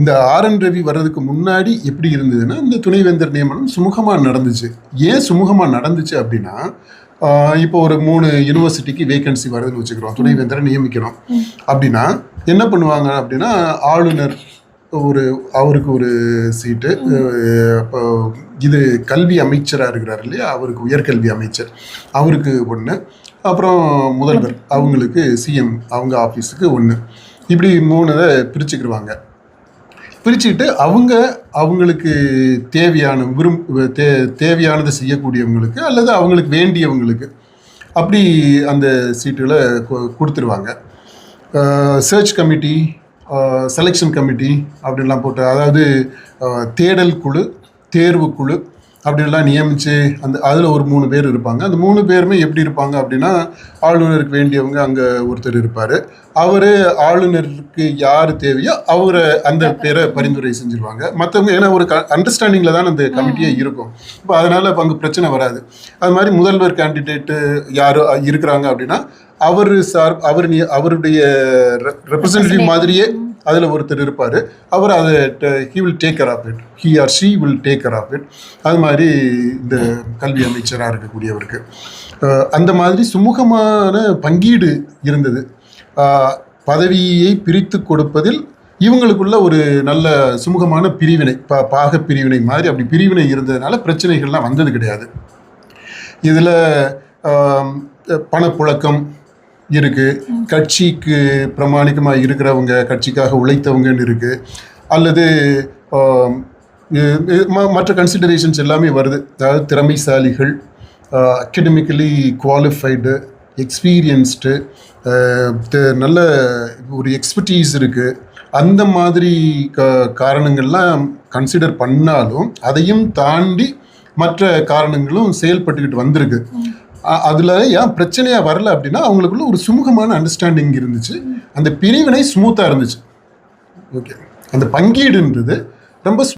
இந்த R N Ravi வர்றதுக்கு முன்னாடி எப்படி இருந்ததுன்னா இந்த துணைவேந்தர் நியமனம் சுமூகமாக நடந்துச்சு. ஏன் சுமூகமாக நடந்துச்சு அப்படின்னா இப்போ ஒரு மூணு யூனிவர்சிட்டிக்கு வேகன்சி வருதுன்னு வச்சுக்கிறோம். துணைவேந்தரை நியமிக்கணும். அப்படின்னா என்ன பண்ணுவாங்க அப்படின்னா ஆளுநர் ஒரு அவருக்கு ஒரு சீட்டு இது கல்வி அமைச்சராக இருக்கிறார் இல்லையா? அவருக்கு உயர்கல்வி அமைச்சர். அவருக்கு ஒன்று அப்புறம் முதல்வர். அவங்களுக்கு சிஎம் அவங்க ஆஃபீஸுக்கு ஒன்று இப்படி மூணு பிரிச்சுக்கிடுவாங்க பிரிச்சுக்கிட்டு அவங்க அவங்களுக்கு தேவையான விரும் தே தேவையானதை செய்யக்கூடியவங்களுக்கு அல்லது அவங்களுக்கு வேண்டியவங்களுக்கு அப்படி அந்த சீட்டுகளை கொடுத்துருவாங்க. சர்ச் கமிட்டி செலெக்ஷன் கமிட்டி அப்படின்லாம் போட்டு அதாவது தேடல் குழு தேர்வு குழு அப்படின்லாம் நியமித்து அந்த அதில் ஒரு மூணு பேர் இருப்பாங்க. அந்த மூணு பேருமே எப்படி இருப்பாங்க அப்படின்னா ஆளுநருக்கு வேண்டியவங்க அங்கே ஒருத்தர் இருப்பார். அவர் ஆளுநருக்கு யார் தேவையோ அவரை அந்த பேரை பரிந்துரை செஞ்சுருவாங்க. மற்றவங்க ஏன்னா ஒரு க அண்டர்ஸ்டாண்டிங்கில் தான் அந்த கமிட்டியே இருக்கும். இப்போ அதனால் இப்போ அங்கே பிரச்சனை வராது. அது மாதிரி முதல்வர் கேண்டிடேட்டு யாரோ இருக்கிறாங்க அப்படின்னா அவர் சார் அவர் நி- அவருடைய ரெப்ரசன்டேட்டிவ் மாதிரியே அதில் ஒருத்தர் இருப்பார். அவர் அதை he will take care of it he or she will take care of it அது மாதிரி இந்த கல்வி அமைச்சராக இருக்கக்கூடியவருக்கு. அந்த மாதிரி சுமூகமான பங்கீடு இருந்தது. பதவியை பிரித்து கொடுப்பதில் இவங்களுக்குள்ள ஒரு நல்ல சுமூகமான பிரிவினை பா பாக பிரிவினை மாதிரி அப்படி பிரிவினை இருந்ததுனால பிரச்சனைகள்லாம் வந்தது கிடையாது. இதில் பணப்புழக்கம் இருக்குது கட்சிக்கு பிரமாணிக்கமாக இருக்கிறவங்க கட்சிக்காக உழைத்தவங்கன்னு இருக்குது அல்லது ம- மற்ற கன்சிடரேஷன்ஸ் எல்லாமே வருது. அதாவது திறமைசாலிகள் அக்கடமிக்கலி குவாலிஃபைடு எக்ஸ்பீரியன்ஸ்டு நல்ல ஒரு எக்ஸ்பர்டீஸ் இருக்குது அந்த மாதிரி க காரணங்கள்லாம் கன்சிடர் பண்ணாலும் அதையும் தாண்டி மற்ற காரணங்களும் செயல்பட்டுக்கிட்டு வந்திருக்கு. அதில் ஏன் பிரச்சனையாக வரல அப்படின்னா அவங்களுக்குள்ள ஒரு சுமூகமான அண்டர்ஸ்டாண்டிங் இருந்துச்சு. அந்த பிரிவினை ஸ்மூத்தாக இருந்துச்சு. ஓகே அந்த பங்கீடுன்றது ரொம்ப